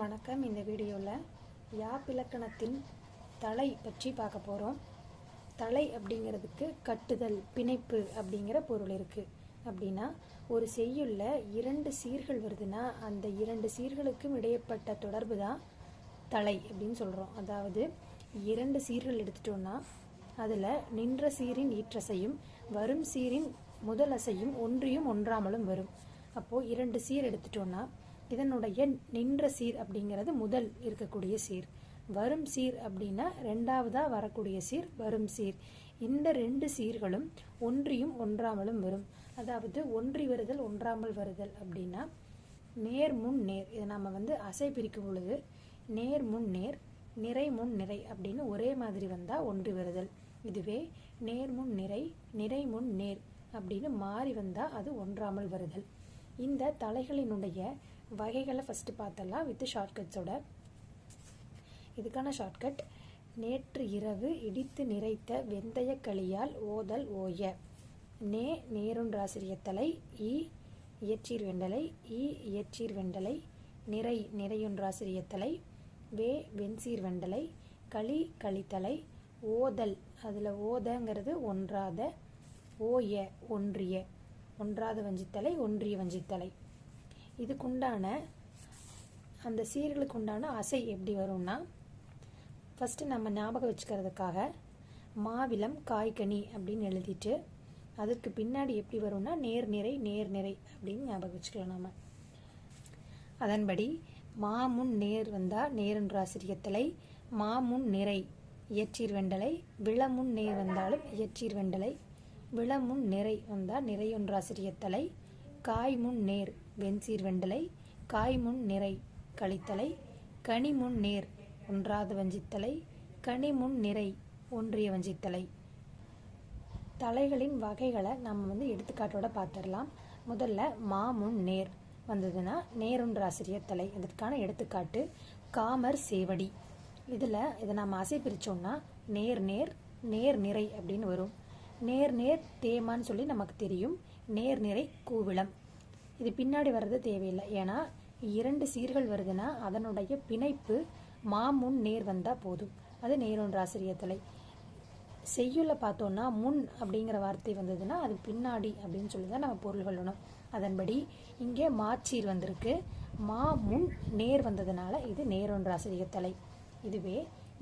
வணக்கம். இந்த வீடியோவில் யாப்பிலக்கணத்தின் தலை பற்றி பார்க்க போகிறோம் தலை அப்படிங்கிறதுக்கு கட்டுதல் பிணைப்பு அப்படிங்கிற பொருள் இருக்குது அப்படின்னா ஒரு செய்யுள்ள இரண்டு சீர்கள் வருதுன்னா அந்த இரண்டு சீர்களுக்கும் இடையப்பட்ட தொடர்பு தான் தலை அப்படின்னு சொல்கிறோம் அதாவது இரண்டு சீர்கள் எடுத்துட்டோன்னா அதில் நின்ற சீரின் ஈற்றசையும் வரும் சீரின் முதல் அசையும் ஒன்றியும் ஒன்றாமலும் வரும். அப்போது இரண்டு சீர் எடுத்துட்டோன்னா இதனுடைய நின்ற சீர் அப்படிங்கிறது முதல் இருக்கக்கூடிய சீர். வரும் சீர் அப்படின்னா ரெண்டாவதாக வரக்கூடிய சீர் வரும் சீர். இந்த ரெண்டு சீர்களும் ஒன்றியும் ஒன்றாமலும் வரும். அதாவது ஒன்றி வருதல் ஒன்றாமல் வருதல் அப்படின்னா நேர் முன் நேர். இதை நம்ம வந்து அசை பிரிக்கும் பொழுது நேர் முன் நேர் நிறை முன் நிறை அப்படின்னு ஒரே மாதிரி வந்தால் ஒன்றி வருதல். இதுவே நேர் முன் நிறை நிறை முன் நேர் அப்படின்னு மாறி வந்தால் அது ஒன்றாமல் வருதல். இந்த தலைகளினுடைய வகைகளை ஃபஸ்ட்டு பார்த்தலாம் வித் ஷார்ட்கட்ஸோட இதுக்கான ஷார்ட்கட் நேற்று இரவு இடித்து நிறைத்த வெந்தய களியால் ஓதல் ஓய. நே நேருன்றாசிரியத்தலை இ இயற்றீர் வெண்டலை இ இயற்றீர் வெண்டலை நிறை நிறையொன்றாசிரியத்தலை வே வெண்சீர் வெண்டலை களி களித்தலை ஓதல் அதில் ஓதங்கிறது ஒன்றாத ஓய ஒன்றிய. ஒன்றாத வஞ்சித்தலை ஒன்றிய வஞ்சித்தலை. இதுக்குண்டான அந்த சீர்களுக்கு உண்டான அசை எப்படி வரும்னா ஃபஸ்ட்டு நம்ம ஞாபகம் வச்சுக்கிறதுக்காக மாவிலம் காய்கனி அப்படின்னு எழுதிட்டு அதுக்கு பின்னாடி எப்படி வரும்னா நேர்நிறை நேர்நிறை அப்படின்னு ஞாபகம் வச்சுக்கலாம் நம்ம அதன்படி மாமுன் நேர் வந்தால் நேரென்றாசிரியத்தலை மாமுன் நிறை இயற்றீர் வெண்டலை விளமுன் நேர் வந்தாலும் இயற்றீர் வெண்டலை விளமுன் நிறை வந்தால் நிறையொன்றாசிரியத்தலை காய்முன் நேர் வெண்சீர் வெண்டலை காய்முன் நிறை கழித்தலை கனிமுன் நேர் ஒன்றாத வஞ்சித்தலை கனிமுன் நிறை ஒன்றிய வஞ்சித்தலை. தலைகளின் வகைகளை நம்ம வந்து எடுத்துக்காட்டோட பார்த்துடலாம் முதல்ல மாமுன் நேர் வந்ததுன்னா நேரொன்றாசிரியர் தலை. இதற்கான எடுத்துக்காட்டு காமர் சேவடி. இதில் இதை நம்ம அசை பிரித்தோம்னா நேர் நேர் நேர் நிறை அப்படின்னு வரும். நேர் நேர் தேமான்னு சொல்லி நமக்கு தெரியும். நேர் நிறை கூவிளம். இது பின்னாடி வர்றது தேவையில்லை. ஏன்னா இரண்டு சீர்கள் வருதுன்னா அதனுடைய பிணைப்பு மாமுன் நேர் வந்தால் போதும். அது நேரொன்று தலை செய்யுள்ள பார்த்தோன்னா முன் அப்படிங்கிற வார்த்தை வந்ததுன்னா அது பின்னாடி அப்படின்னு சொல்லி தான் நம்ம பொருள் கொள்ளணும். அதன்படி இங்கே மாச்சீர் வந்திருக்கு. மா முன் நேர் வந்ததுனால இது நேரொன்றாசிரியத்தலை இதுவே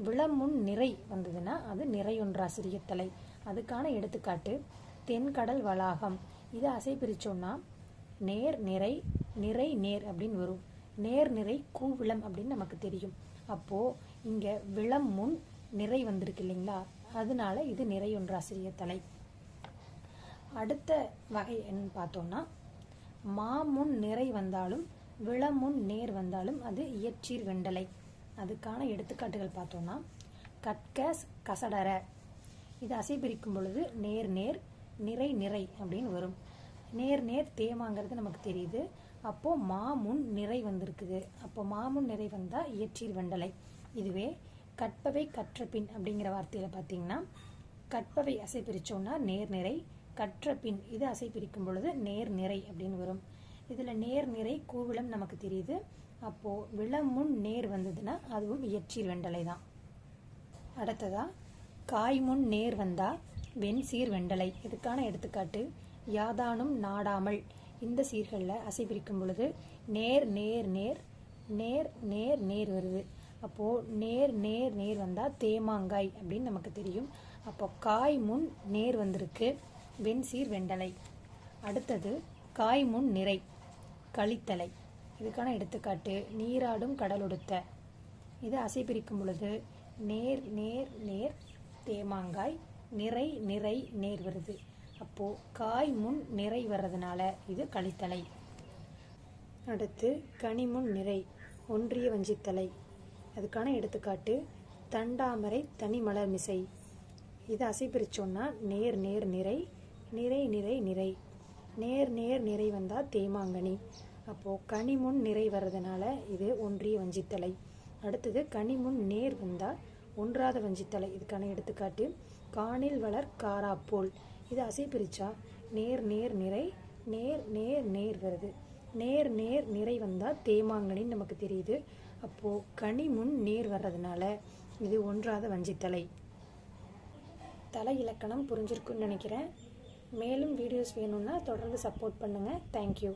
விளமுன் நிறை வந்ததுன்னா அது நிறையொன்றாசிரியத்தலை அதுக்கான எடுத்துக்காட்டு தென்கடல் வளாகம். இதை அசை பிரித்தோம்னா நேர் நிறை நிறை நேர் அப்படின்னு வரும். நேர் நிறை கூவிளம் அப்படின்னு நமக்கு தெரியும். அப்போது இங்கே விளம் முன் நிறை வந்திருக்கு இல்லைங்களா? அதனால இது நிறையொன்றாசிரியர் தலை. அடுத்த வகை என்னன்னு பார்த்தோம்னா மாமுன் நிறை வந்தாலும் விளமுன் நேர் வந்தாலும் அது இயற்றீர் வெண்டலை. அதுக்கான எடுத்துக்காட்டுகள் பார்த்தோம்னா கட்கஸ் கசடர இது அசை பிரிக்கும் பொழுது நேர் நேர் நிறை நிறை அப்படின்னு வரும். நேர் நேர் தேமாங்கிறது நமக்கு தெரியுது. அப்போது மாமுன் நிறை வந்திருக்குது. அப்போ மாமுன் நிறை வந்தால் இயற்றீர் வெண்டலை. இதுவே கற்பவை கற்ற பின் அப்படிங்கிற வார்த்தையில் பார்த்தீங்கன்னா கற்பவை அசை பிரித்தோம்னா நேர் நிறை கற்ற பின் இது அசை பிரிக்கும் பொழுது நேர் நிறை அப்படின்னு வரும். இதில் நேர் நிறை கூவிளம் நமக்கு தெரியுது. அப்போது விளமுன் நேர் வந்ததுன்னா அதுவும் இயற்றீர் வெண்டலை தான். அடுத்ததா காய்முன் நேர் வந்தால் வெண்சீர் வெண்டலை. இதுக்கான எடுத்துக்காட்டு யாதானும் நாடாமல். இந்த சீர்களில் அசை பிரிக்கும் பொழுது நேர் நேர் நேர் நேர் நேர் நேர் வருது. அப்போது நேர் நேர் நேர் வந்தால் தேமாங்காய் அப்படின்னு நமக்கு தெரியும். அப்போ காய் முன் நேர் வந்திருக்கு வெண்சீர் வெண்டலை. அடுத்தது காய் முன் நிறை கழித்தலை. இதுக்கான எடுத்துக்காட்டு நீராடும் கடலொடுத்த. இது அசை பிரிக்கும் பொழுது நேர் நேர் நேர் தேமாங்காய் நிறை நிறை நேர் வருது. அப்போது காய் முன் நிறை வர்றதுனால இது கழித்தலை. அடுத்து கனிமுன் நிறை ஒன்றிய வஞ்சித்தலை. அதுக்கான எடுத்துக்காட்டு தண்டாமரை தனிமலர் மிசை. இது அசை பிரிச்சோன்னா நேர் நேர் நிறை நிறை நிறை நிறை. நேர் நேர் நிறை வந்தால் தேமாங்கனி. அப்போது கனிமுன் நிறை வர்றதுனால இது ஒன்றிய வஞ்சித்தலை. அடுத்தது கனிமுன் நேர் வந்தால் ஒன்றாத வஞ்சித்தலை. இதுக்கான எடுத்துக்காட்டு காணில் வளர் காராப்போல். இது அசை பிரிச்சா நேர் நேர் நிறை நேர் நேர் நேர் வருது. நேர் நேர் நிறை வந்தால் தேமாங்கனின்னு நமக்கு தெரியுது. அப்போது கனி முன் நேர் வர்றதுனால இது ஒன்றாத வஞ்சித்தலை தலை. இலக்கணம் புரிஞ்சிருக்குன்னு நினைக்கிறேன். மேலும் வீடியோஸ் வேணும்னா தொடர்ந்து சப்போர்ட் பண்ணுங்கள் தேங்க்யூ